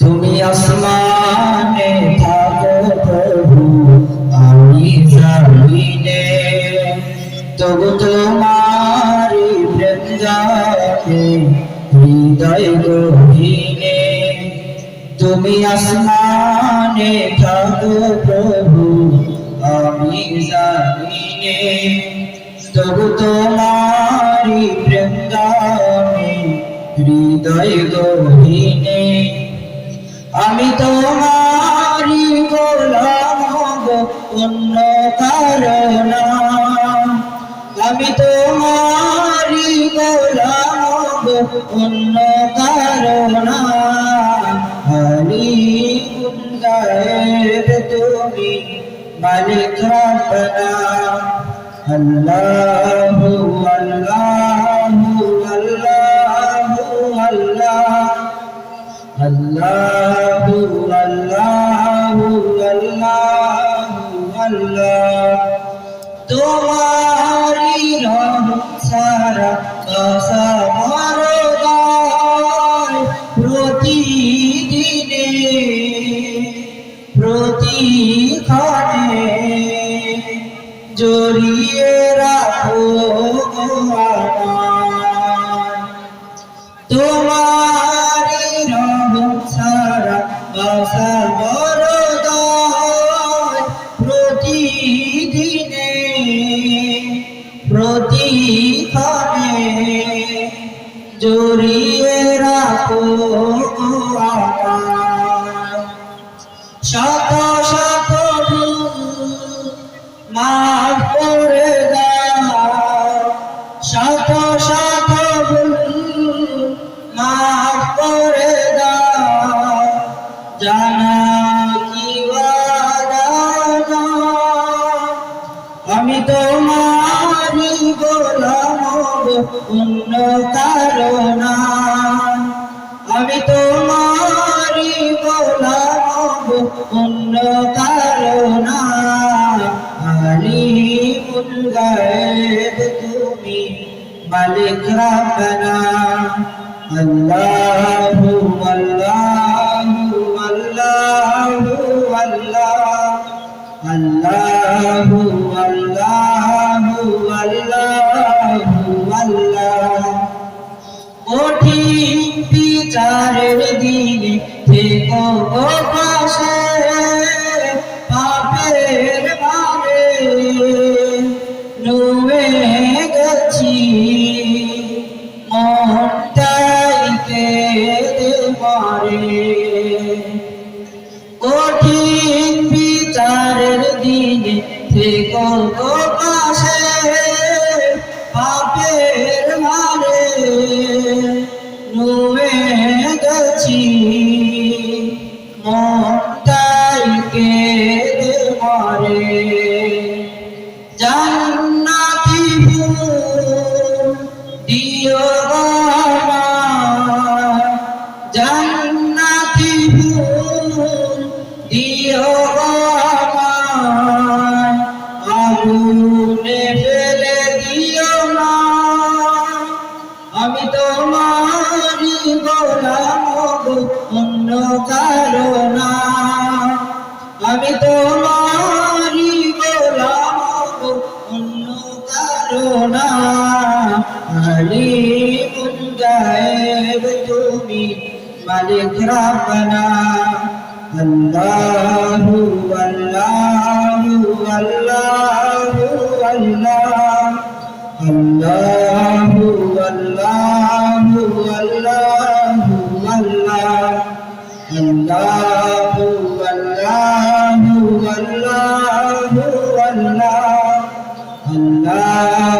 তুমি আসমানে থাকো প্রভু, আমি জমিনে। তবু তোমারি প্রেম জানে হৃদয় গভীরে তুমি আসমানে থাকো প্রভু, আমি জমিনে। তবু তোমারি প্রেম জানে হৃদয় গভীরে আমি তোমারি গোলাম অন্য কারণ। আমি তোমারি গোলাম অন্য কারণ। হরি গায়েব তুমি মালিক রব্বানা আল্লাহু। তোমারি রহমত সারা কাসা মরদায় প্রতিদিনে প্রতিক্ষণে জড়িয়ে রাখো গো প্রতিক্ষণে জড়িয়ে রাখো গো আমায়। অন্য কারণ আমি তোমারি গোলাম অন্য কারণ আলিমুল গায়েব তুমি মালিক রাব্বানা। আল্লাহু আল্লাহু। বিচারের দিনে থেকো কঠিন বিচারের দিনে থেকো পাশে নুয়ে গেছি। মনটাই কে মারে। জান্নাতি অন্য না আমি তোমারি গোলাম অন্য কারণ। আলিমুল গায়েব তুমি মালিক আল্লাহু আল্লাহু আল্লাহু। আল্লাহু আল্লাহু আল্লাহ আল্লাহ